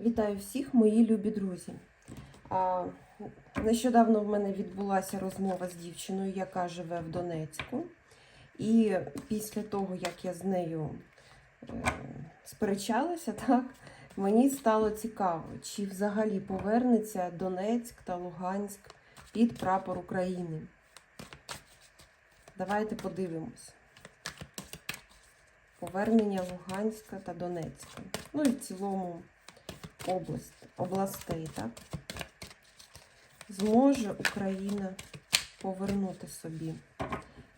Вітаю всіх, мої любі друзі. Нещодавно в мене відбулася розмова з дівчиною, яка живе в Донецьку. І після того, як я з нею е, сперечалася, так, мені стало цікаво, чи взагалі повернеться Донецьк та Луганськ під прапор України. Давайте подивимось. Повернення Луганська та Донецька. Ну і в цілому область, областей, так? Зможе Україна повернути собі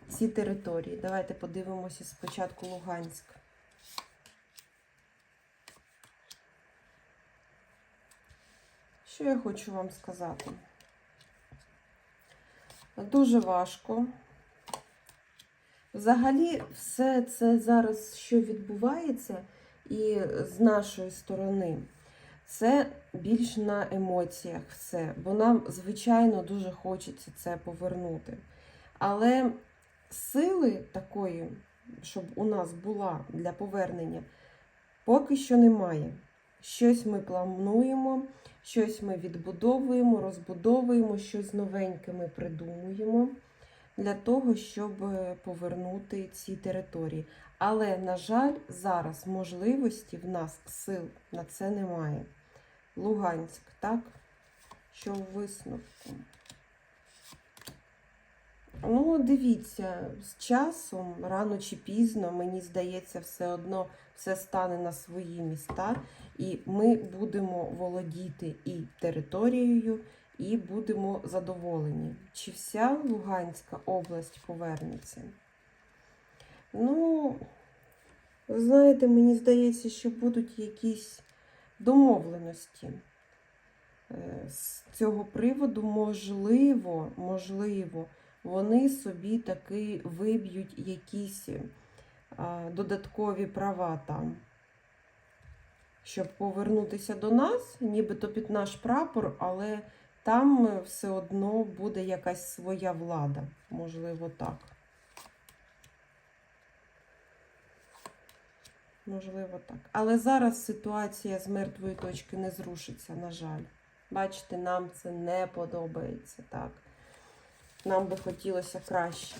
ці території. Давайте подивимося спочатку Луганськ. Що я хочу вам сказати? Дуже важко. Взагалі, все це зараз, що відбувається, і з нашої сторони, це більш на емоціях все. Бо нам, звичайно, дуже хочеться це повернути. Але сили такої, щоб у нас була для повернення, поки що немає. Щось ми плануємо, щось ми відбудовуємо, розбудовуємо, щось новеньке ми придумуємо для того, щоб е, повернути ці території. Але, на жаль, зараз можливості в нас сил на це немає. Луганськ, так? Що в висновку? Ну, дивіться, з часом, рано чи пізно, мені здається, все одно все стане на свої міста, і ми будемо володіти і територією, і будемо задоволені. Чи вся Луганська область повернеться? Ну, знаєте, мені здається, що будуть якісь домовленості. Е, З цього приводу, можливо, можливо, вони собі таки виб'ють якісь додаткові права там. Щоб повернутися до нас, нібито під наш прапор, але там е, все одно буде якась своя влада. Можливо, так. Можливо, так. Але зараз ситуація з мертвої точки не зрушиться, на жаль. Бачите, нам це не подобається, так. Нам би хотілося краще.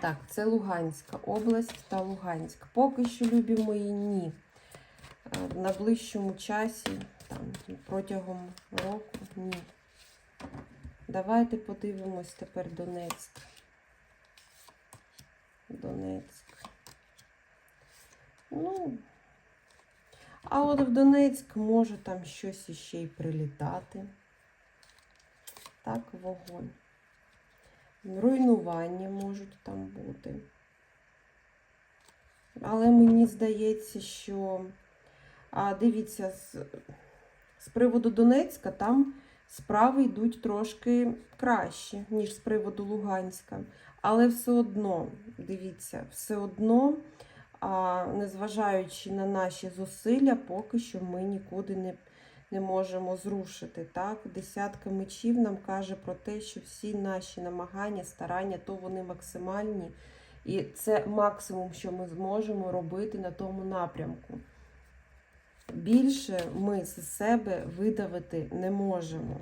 Так, це Луганська область та Луганськ. Поки що, любі мої, ні. Е, В найближчому часі, там, протягом року, ні. Давайте подивимось тепер Донецьк. Донецьк. Ну, а от в Донецьк може там щось іще й прилітати. Так, вогонь. Руйнування можуть там бути. Але мені здається, що, а дивіться, з, з приводу Донецька там справи йдуть трошки краще, ніж з приводу Луганська. Але все одно, дивіться, все одно, а, незважаючи на наші зусилля, поки що ми нікуди не, не можемо зрушити. Так? Десятка мечів нам каже про те, що всі наші намагання, старання, то вони максимальні. І це максимум, що ми зможемо робити на тому напрямку. Більше ми з себе видавити не можемо.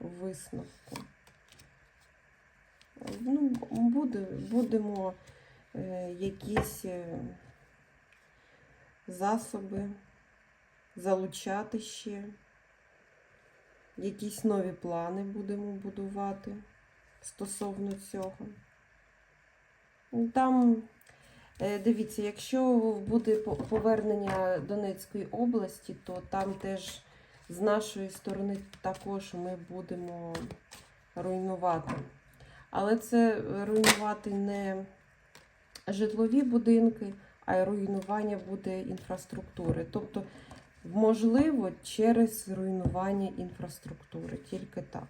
Висновку. Ну, буде, будемо якісь е, засоби залучати ще, якісь нові плани будемо будувати стосовно цього. Там, е, дивіться, якщо буде повернення Донецької області, то там теж з нашої сторони також ми будемо руйнувати. Але це руйнувати не житлові будинки, а й руйнування буде інфраструктури. Тобто, можливо, через руйнування інфраструктури. Тільки так.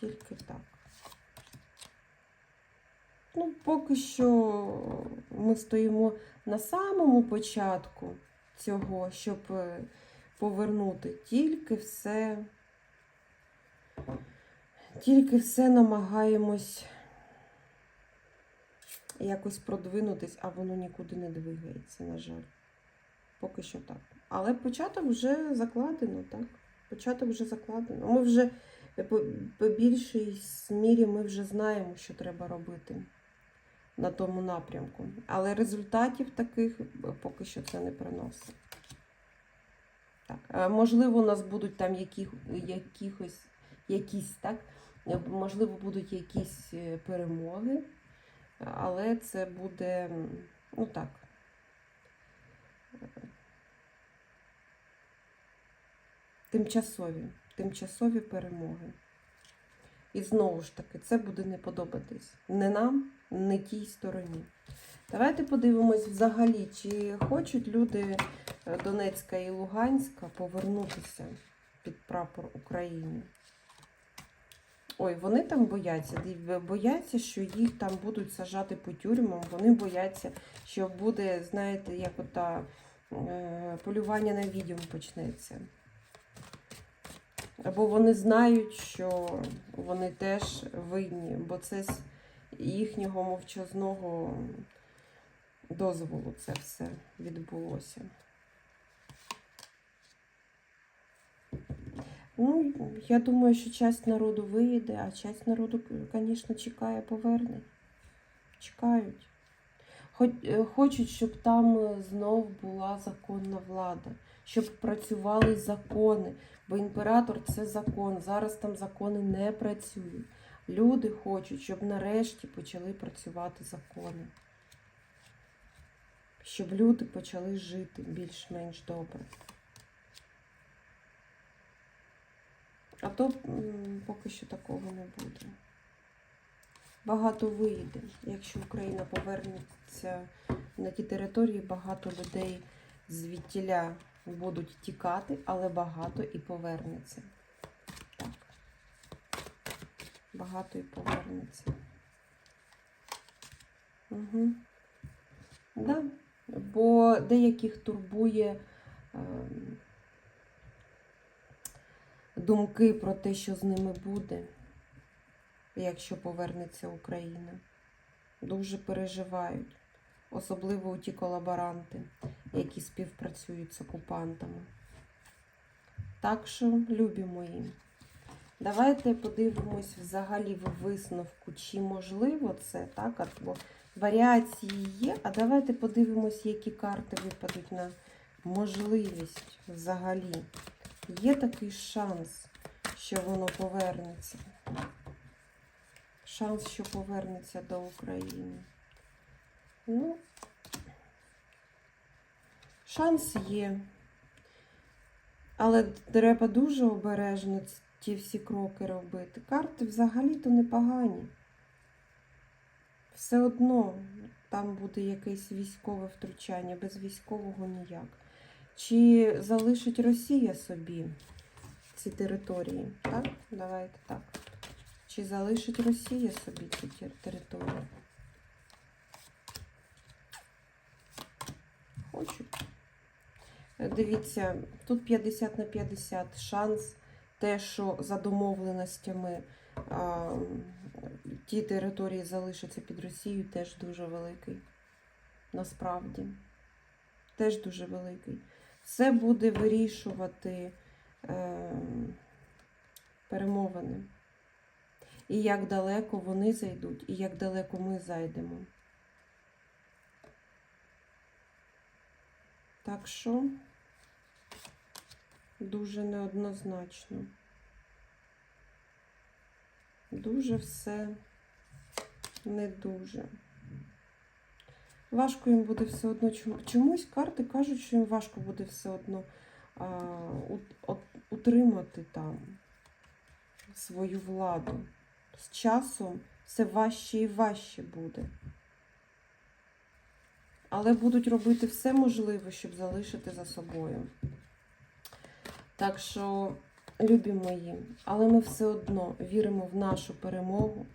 Тільки так. Ну, поки що ми стоїмо на самому початку цього, щоб е, повернути тільки все, тільки все намагаємось якось продвинутись, а воно нікуди не двигається, на жаль. Поки що так. Але початок вже закладено, так? Початок вже закладено. Ми вже е, по, більшій мірі ми вже знаємо, що треба робити на тому напрямку. Але результатів таких е, поки що це не приносить. Так. е, Можливо, у нас будуть там які, якихось, якісь, так? Можливо, будуть якісь перемоги, але це буде, ну так. Тимчасові, тимчасові перемоги. І знову ж таки, це буде не подобатись не нам, не тій стороні. Давайте подивимось взагалі, чи хочуть люди е, Донецька і Луганська повернутися під прапор України. Ой, вони там бояться. Бояться, що їх там будуть сажати по тюрмам. Вони бояться, що буде, знаєте, як ота е, полювання на відьом почнеться. Або вони знають, що вони теж винні, бо це з їхнього мовчазного дозволу це все відбулося. Ну, я думаю, що часть народу виїде, а часть народу, звісно, чекає повернень. Чекають. Е, хочуть, щоб там е, знов була законна влада, щоб працювали закони, бо імператор це закон. Зараз там закони не працюють. Люди хочуть, щоб нарешті почали працювати закони. Щоб люди почали жити більш-менш добре. А то поки що такого не буде. Багато виїде. Якщо Україна повернеться на ті території, багато людей звідтіля будуть тікати, але багато і повернеться. Так. Багато і повернеться. Угу. Да. Бо деяких турбує ем, думки про те, що з ними буде, якщо повернеться Україна. Дуже переживають, особливо ті колаборанти, які співпрацюють з окупантами. Так що, любі мої, давайте подивимось взагалі в висновку, чи можливо це, так? Або варіації є. А давайте подивимось, які карти випадуть на можливість взагалі. Є такий шанс, що воно повернеться. Шанс, що повернеться до України. Ну, шанс є. Але треба дуже обережно ті всі кроки робити. Карти взагалі-то непогані. Все одно там буде якесь військове втручання, без військового ніяк. Чи залишить Росія собі ці території? Так? Давайте так. Чи залишить Росія собі ці тер- території? Хочуть. Дивіться, тут 50 на 50 шанс те, що за домовленостями а, ті території залишаться під Росією, теж дуже великий. Насправді. Теж дуже великий. Це буде вирішувати е, перемовини. І як далеко вони зайдуть, і як далеко ми зайдемо. Так що дуже неоднозначно. Дуже все не дуже. Важко їм буде все одно. Чомусь карти кажуть, що їм важко буде все одно а, утримати там свою владу. З часом все важче і важче буде. Але будуть робити все можливе, щоб залишити за собою. Так що, любі мої, але ми все одно віримо в нашу перемогу.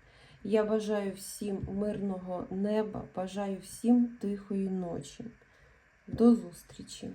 Я бажаю всім мирного неба, бажаю всім тихої ночі. До зустрічі!